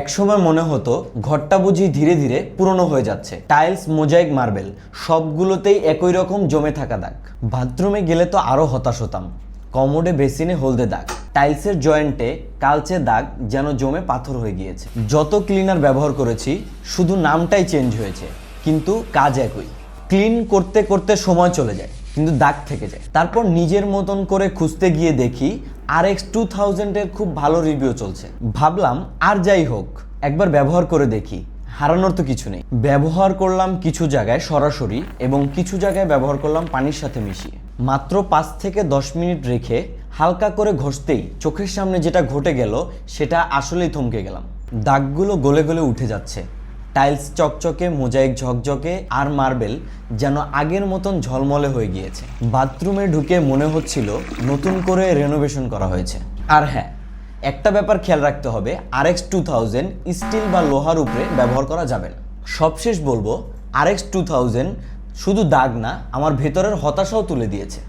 একসময় মনে হতো ঘরটা বুঝি ধীরে ধীরে পুরনো হয়ে যাচ্ছে। টাইলস, মোজাইক, মার্বেল, সবগুলোতেই একই রকম জমে থাকা দাগ। বাথরুমে গেলে তো আরও হতাশ হতাম। কমোডে বেসিনে হলদে দাগ। টাইলসের জয়েন্টে কালচে দাগ যেন জমে পাথর হয়ে গিয়েছে। যত ক্লিনার ব্যবহার করেছি, শুধু নামটাই চেঞ্জ হয়েছে। কিন্তু কাজ একই। ক্লিন করতে করতে সময় চলে যায়, কিন্তু দাগ থেকে যায়। তারপর নিজের মতন করে খুঁজতে গিয়ে দেখি আর এক্স টু থাউজেন্ডের খুব ভালো রিভিউ চলছে। ভাবলাম আর যাই হোক, একবার ব্যবহার করে দেখি। হারানোর তো কিছু নেই। ব্যবহার করলাম কিছু জায়গায় সরাসরি এবং কিছু জায়গায় ব্যবহার করলাম পানির সাথে মিশিয়ে। মাত্র পাঁচ থেকে দশ মিনিট রেখে হালকা করে ঘষতেই চোখের সামনে যেটা ঘটে গেল, সেটা আসলেই থমকে গেলাম। দাগগুলো গলে গলে উঠে যাচ্ছে। টাইলস চকচকে, মোজাইক ঝকঝকে আর মার্বেল যেন আগের মতন ঝলমলে হয়ে গিয়েছে। বাথরুমে ঢুকে মনে হচ্ছিল নতুন করে রেনোভেশন করা হয়েছে। আর হ্যাঁ একটা ব্যাপার খেয়াল রাখতে হবে আর এক্স টু থাউজেন্ড স্টিল বা লোহার উপরে ব্যবহার করা যাবে না। সবশেষ বলব আর এক্স টু থাউজেন্ড শুধু দাগ না, আমার ভেতরের হতাশাও তুলে দিয়েছে।